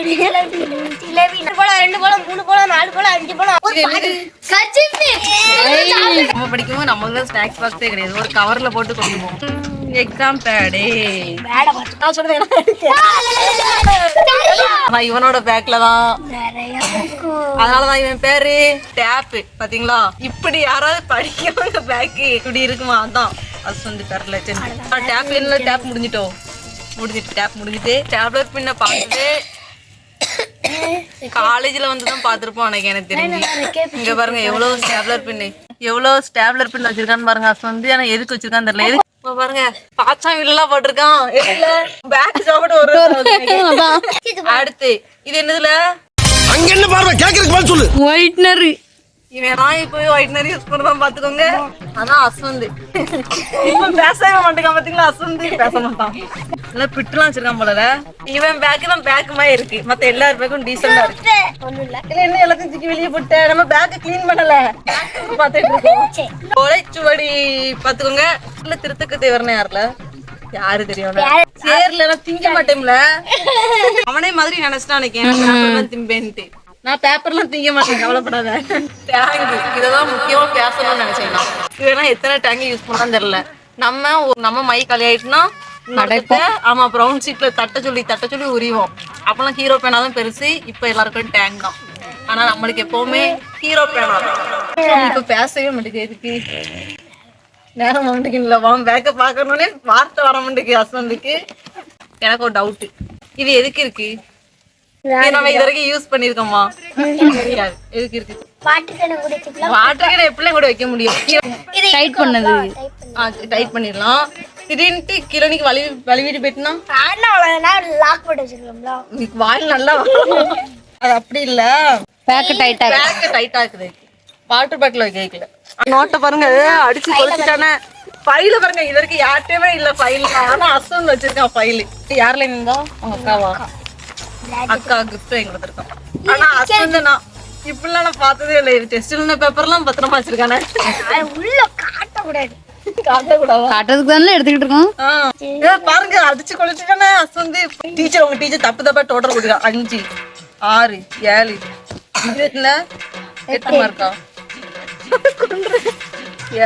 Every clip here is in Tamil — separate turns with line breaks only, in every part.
ரெண்டு பழம் ரெண்டு மூணு நாலு அஞ்சு.
நம்ம படிக்கும்போது நம்மளுக்கு ஸ்நாக்ஸ் பாக்ஸே கிடையாது. ஒரு கவர்ல போட்டு கொண்டு போவோம் எக்ஸாம் பேடே ஆனா இவனோட பேக்ல தான். அதனாலதான் இவன் பேரு டேப் பாத்தீங்களா? இப்படி யாராவது படிக்கிறவங்க பேக்கு இப்படி இருக்குமா? அதான். அது வந்து பேர்ல டேப் என்ன? டேப் முடிஞ்சிட்டோம். முடிஞ்சிட்டு டேப் முடிஞ்சிட்டு டேப்லெட் பின்ன பார்த்துட்டு காலேஜ்ல வந்து தான் பார்த்துருப்போம் எனக்கு எனக்கு தெரிஞ்சு இங்க பாருங்க எவ்வளவு ஸ்டாப்லர் பின்னு. எவ்வளவு ஸ்டாப்லர் பின் வச்சிருக்கான்னு பாருங்க அது வந்து ஆனா எதுக்கு வச்சிருக்கான்னு தெரியல. எதுக்கு? இப்ப பாருங்க பாச்சா எல்லாம் போட்டிருக்கான். பேக் சாப்பிட்டு ஒரு அடுத்து இது என்னதுல?
அங்க என்ன பார்வை கேக்குறதுக்கு பதில் சொல்லு.
ஒயிட்னர்
இவன் நான் இப்போ ஒயிட்னர் யூஸ் பண்ணதான் பாத்துக்கோங்க. அதான் அஸ்வந்து. இவன் பேசவே மாட்டேங்க பாத்தீங்களா? அஸ்வந்து பேச மாட்டான். நல்லா பிட்டுலாம் வச்சிருக்கான் போல இவன் பேக்கு தான் பேக் மாதிரி இருக்கு. மத்த எல்லார் பேக்கும் டீசெண்டா இருக்கு.
இல்ல.
என்ன எல்லாத்தையும் தூக்கி வெளியே போட்ட? நம்ம பேக்க க்ளீன் பண்ணல. பாத்துட்டு இருக்கோம். கொலைச்சுவடி பாத்துக்கோங்க. இல்ல திருத்தக்க தேவரனே யாருல? யாரு தெரியும் சேர்ல எல்லாம் திங்க மாட்டேன்ல அவனே மாதிரி நினைச்சிட்டான் எனக்கு திம்பேன்ட்டு. நான் பேப்பர்லாம் திங்க மாட்டேன் கவலைப்படாத. டேங்கு இதெல்லாம் முக்கியமா பேசணும்னு நினைச்சேன் நான். இதுனா எத்தனை டேங்க் யூஸ் பண்ணான்னு தெரியல. நம்ம நம்ம மை காலி ஆயிட்டுனா நடத்த ஆமா ப்ரௌன் சீட்ல தட்ட சொல்லி தட்ட சொல்லி உரிவோம். அப்பெல்லாம் ஹீரோ பேனா தான் பெருசு இப்ப எல்லாருக்கும் டேங்க் தான். ஆனா நம்மளுக்கு எப்பவுமே ஹீரோ பேனா தான். இப்ப பேசவே மாட்டேங்குது எதுக்கு? நேரம் வந்துட்டுங்களா வாங்க பேக்க பாக்கணும்னே வார்த்தை வர மாட்டேங்குது ஹஸ்பண்டுக்கு எனக்கு ஒரு டவுட் இது எதுக்கு இருக்கு? நம்ம இது வரைக்கும் யூஸ் பண்ணிருக்கோமா தெரியாது. எதுக்கு இருக்கு. வாட்டர் கடை வைக்க முடியும்?
டைட் பண்ணது.
டைட் பண்ணிடலாம். திடீர்னு கிலோனிக்கு வலி வலிவிட்டு போயிட்டுனா?
லாக் போட்டு வச்சிருக்கோம்ல.
உங்களுக்கு வாயில் நல்லா. அது அப்படி இல்ல.
பேக்க டைட்டா
பேக்க டைட்டா இருக்குது வாட்டர் பாட்டில் வைக்கல. நோட்டை பாருங்க அடிச்சு கொளுத்துட்டானே. ஃபைல பாருங்க இது வரைக்கும் யார்கிட்டயுமே இல்ல ஃபைல் ஆனா அசன் வச்சிருக்கான் ஃபைல் யார்ல இருந்தா? உங்க அக்காவா? அக்கா கிஃப்ட் எங்க கொடுத்துருக்கான் ஆனா அசன் நான் இப்படிலாம் நான் பார்த்ததே இல்லை இது டெஸ்ட் பேப்பர்லாம் பத்திரமா வச்சிருக்கானே.
உள்ள காட்டக்கூடாது.
காட்டுறதுக்கு தானே எடுத்துக்கிட்டு இருக்கோம்.
பாருங்க அடிச்சு கொளுத்துட்டானே அசந்து. டீச்சர் உங்க டீச்சர் தப்பு தப்பா டோட்டல் கொடுக்குறா. அஞ்சு ஆறு ஏழு இது எத்தனை எத்தனை மார்க்கா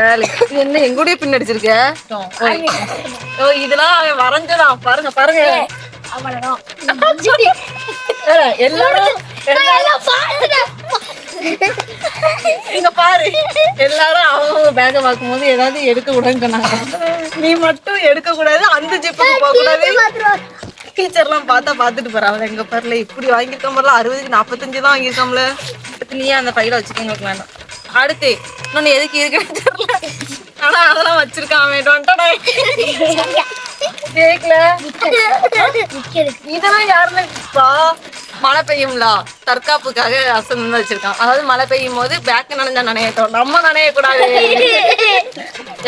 ஏழு. என்ன எங்கூடயே பின் அடிச்சிருக்க ஓ இதெல்லாம் அவன் வரைஞ்சதான் பாருங்க பாருங்க.
அவ்வளவுதான்
எல்லாரும் இங்க பாரு. எல்லாரும் அவங்க பேக பார்க்கும்போது ஏதாவது எடுக்க கூடாதுன்னு சொன்னாங்க நீ மட்டும் எடுக்க கூடாது அந்த ஜிப்புக்கு போக கூடாது. டீச்சர்லாம் பார்த்தா பார்த்துட்டு போறாங்க. எங்க பாருல இப்படி வாங்கியிருக்கோம் பாருல அறுபதுக்கு நாற்பத்தஞ்சு தான் வாங்கியிருக்கோம்ல. அடுத்து நீயே அந்த ஃபைல வச்சுக்க எங்களுக்கு வேண்டாம் அடுத்து இன்னொன்னு எதுக்கு இருக்குன்னு தெரியல. ஆனா அதெல்லாம் வச்சிருக்கான் அவன். டொண்டடா. கேக்கல. இதெல்லாம் யாருன்னா மழை பெய்யும்ல? தற்காப்புக்காக அசன் வந்து வச்சிருக்கான். அதாவது மழை பெய்யும் போது பேக் நனைஞ்சா நனையட்டும். நம்ம நனைய கூடாது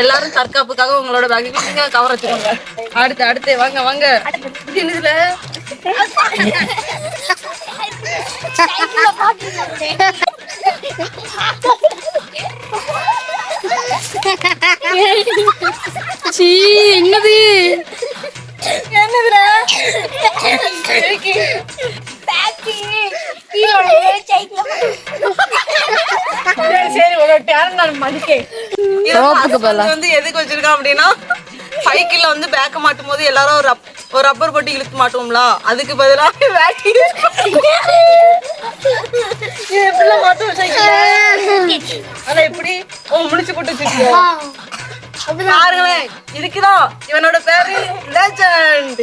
எல்லாரும் தற்காப்புக்காக உங்களோட பேக்கு நீங்க கவர் வச்சுக்கோங்க. அடுத்து அடுத்து வாங்க வாங்க. இது என்னதுல
சீ என்னது?
என்னதுல சரி, சரி உங்களோட டேலண்ட் நான் மதிக்கேன். வந்து எதுக்கு வச்சிருக்கான் அப்படின்னா சைக்கிள்ல வந்து பேக்க மாட்டும் போது எல்லாரும் ஒரு ஒரு ரப்பர் போட்டு இழுத்து மாட்டுவோம்ல அதுக்கு பதிலா வேட்டி இது எப்படிலாம் மாத்துவோம் சைக்கிள் ஆனா எப்படி முடிச்சு போட்டு வச்சிருக்கோம் பாருங்களேன் இதுக்குதான் இவனோட பேரு லெஜண்ட்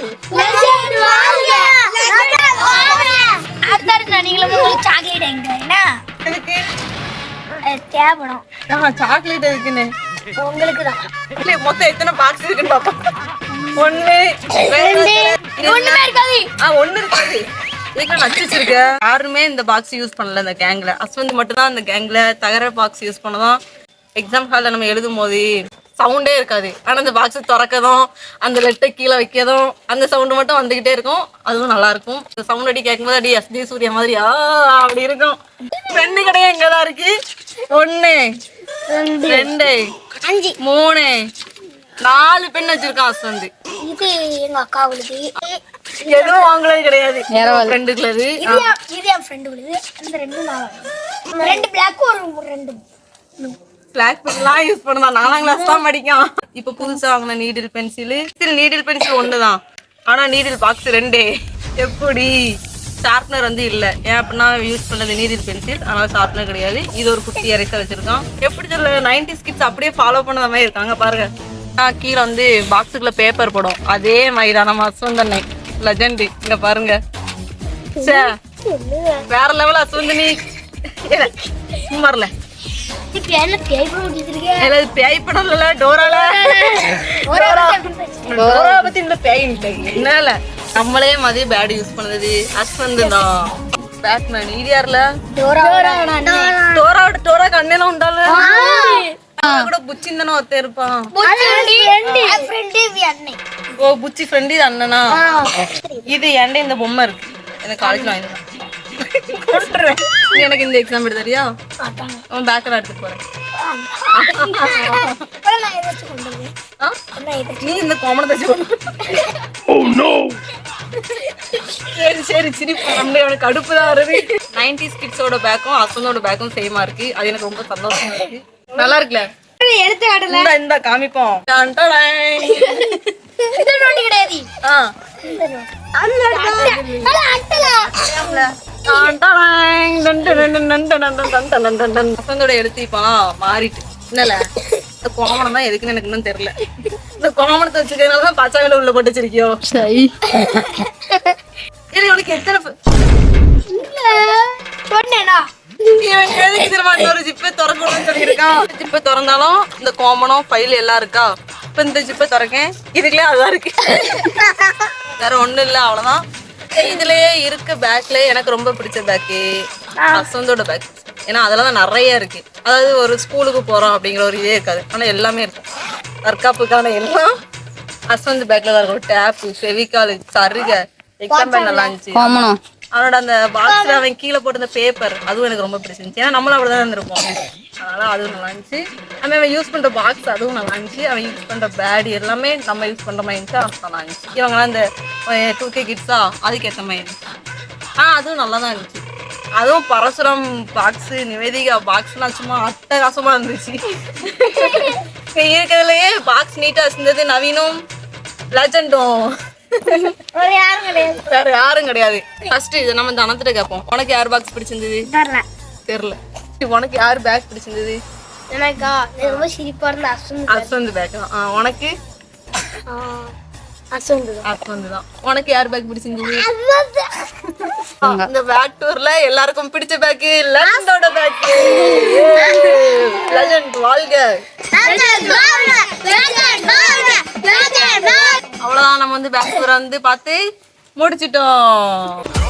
சாக்லேட் உங்களுக்கு தான்
இல்ல மொத்தம் எத்தனை பாக்ஸ் இருக்குன்னு பாப்போம். ஒண்ணு
ஒண்ணுமே இருக்காது
ஆ ஒண்ணு இருக்காது இதுக்கு நச்சு வச்சிருக்க. யாருமே இந்த பாக்ஸ் யூஸ் பண்ணல இந்த கேங்ல அஸ்வந்த் மட்டும் தான் இந்த கேங்ல தகர பாக்ஸ் யூஸ் பண்ணதான். எக்ஸாம் ஹாலில் நம்ம எழுதும் போது சவுண்டே இருக்காது. ஆனா அந்த பாக்ஸ் திறக்கதும் அந்த லெட்டை கீழே வைக்கதும் அந்த சவுண்டு மட்டும் வந்துகிட்டே இருக்கும். அதுவும் நல்லா இருக்கும். இந்த சவுண்ட் அடி கேட்கும்போது அடி எஸ்டி சூர்யா மாதிரி ஆ அப்படி இருக்கும். பெண்ணு கடையே எங்கதான் இருக்கு. ஒண்ணு ரெண்டு
அஞ்சு.
மூணு நாலு பெண் வச்சிருக்கான் அஸ்வந்த்
இது எங்க அக்காவுக்கு
எதுவும் வாங்குறது கிடையாது. ஃப்ரெண்டுக்குள்ளது
இது என்- அந்த ரெண்டும் நான். ரெண்டு ஒரு ரெண்டு
பிளாக் பென்லாம் யூஸ் பண்ணலாம் நாலாம் கிளாஸ் தான் படிக்கும் இப்போ புதுசா வாங்கின நீடில் பென்சில் சரி நீடில் பென்சில் ஒன்று தான் ஆனால் நீடில் பாக்ஸ் ரெண்டே. எப்படி? ஷார்ப்னர் வந்து இல்லை. ஏன் அப்படின்னா யூஸ் பண்ணது நீடில் பென்சில் அதனால ஷார்ப்னர் கிடையாது. இது ஒரு குட்டி இறைச்சல் வச்சிருக்கோம் எப்படி சொல்ல நைன்டி ஸ்கிட்ஸ் அப்படியே ஃபாலோ பண்ண மாதிரி இருக்காங்க பாருங்க. நான் கீழே வந்து பாக்ஸுக்குள்ள பேப்பர் போடும். அதே மாதிரி தான் நம்ம அஸ்வந்தனை லெஜண்ட் இங்க பாருங்க. ச்சே, வேற லெவல் அஸ்வந்தினி சும்மார்ல
இப்ப என்ன பேய் இருக்கேன்
டோரால. டோரா. பத்தி இந்த பேய் என்னால நம்மளே மதிய பேட் யூஸ் பண்ணது அஸ்வந்த் தான். பேட்மேன் இது யாருல டோரா டோரா. கண்ணெல்லாம் உண்டால. அவன் கூட புச்சின் தானே ஒருத்தன் இருப்பான். ஓ புச்சி ஃப்ரெண்ட் இது அண்ணனா? இது என்கிட்ட இந்த பொம்மை இருக்கு? எனக்கு காலேஜ்ல வாங்கி எனக்கு இந்த எக்ஸாம் எடுத்து தெரியா? அவன் பேக்கெல்லாம் எடுத்துட்டு போறேன்? நீ இந்த கோமணம் தச்சு சரி சரி சிரிப்பு. நம்ம அவனுக்கு கடுப்பு தான் வருது. நைன்டிஸ் கிட்ஸோட பேக்கும் ஹஸ்பண்டோட பேக்கும் சேமா இருக்கு. அது எனக்கு ரொம்ப சந்தோஷமா இருக்கு. நல்லா இருக்குல்ல?
எடுத்து
இந்த இந்த காமிப்போம்
கிடையாது.
பசங்களோட எழுத்து இப்போ மாறிட்டு. என்னல? இந்த கோமணம் எதுக்குன்னு எனக்கு இன்னும் தெரியல. இந்த கோமணத்தை வச்சுக்கிறதுனால தான் பச்சை வேலை உள்ள போட்டு வச்சிருக்கியோ? சரி. உனக்கு எத்தனை
சொன்னேனா
ஜிப்பை திறந்தாலும் இந்த கோமணம் ஃபைல் எல்லாம் இருக்கா? இப்ப இந்த ஜிப்பை திறக்கேன். இதுக்குள்ளே அதான் இருக்கு. வேற ஒண்ணும் இல்ல அவ்வளவுதான். இதுலயே இருக்க பேக்ல எனக்கு ரொம்ப பிடிச்ச பேக்கு ஹஸ்பண்டோட பேக் ஏன்னா அதெல்லாம் தான் நிறைய இருக்கு. அதாவது ஒரு ஸ்கூலுக்கு போறோம் அப்படிங்கிற ஒரு இதே இருக்காது. ஆனா எல்லாமே இருக்கும் தற்காப்புக்கான எல்லாம் ஹஸ்பண்ட் பேக்ல தான் இருக்கும். டேப்பு ஃபெவிகால் சருக. எக்ஸாம் நல்லா இருந்துச்சு அவனோட அந்த பாக்ஸ்ல அவன் கீழே போட்டிருந்த பேப்பர் அதுவும் எனக்கு ரொம்ப பிடிச்சிருந்துச்சு. ஏன்னா நம்மளும் அப்படிதான் இருந்திருப்போம். அதனால அதுவும் நல்லா இருந்துச்சு. அவன் அவன் யூஸ் பண்ற பாக்ஸ் அதுவும் நல்லா இருந்துச்சு. அவன் யூஸ் பண்ற பேட் எல்லாமே நம்ம யூஸ் பண்ற மாதிரி இருந்துச்சு. நல்லா இருந்துச்சு. இவங்கெல்லாம் இந்த டூ கே கிட்ஸா அதுக்கேற்ற மாதிரி இருந்துச்சு. ஆ அதுவும் நல்லா தான் இருந்துச்சு. அதுவும் பரசுரம் பாக்ஸு நிவேதிகா பாக்ஸ்லாம் சும்மா அட்டகாசமாக இருந்துச்சு. இங்க இருக்கிறதுலயே பாக்ஸ் நீட்டாக இருந்தது நவீனும் லெஜண்டும் வேற யாரும் கிடையாது. ஃபர்ஸ்ட் இது நம்ம தனத்திட்ட கேட்போம் உனக்கு யார் பாக்ஸ் பிடிச்சிருந்தது? தெரியல. உனக்கு யார் பேக் பிடிச்சிருந்தது?
எனக்கா? ரொம்ப சிரிப்பா இருந்த அசுந்து
அஸ்வந்த் பேக் உனக்கு? உனக்கு யார் பேக் பிடிச்சிருந்தது? இந்த பேக் டூர்ல எல்லாருக்கும் பிடிச்ச பேக் லெஜண்டோட பேக் லெஜண்ட் வாழ்க. நம்ம வந்து பேக் வந்து பார்த்து முடிச்சிட்டோம்.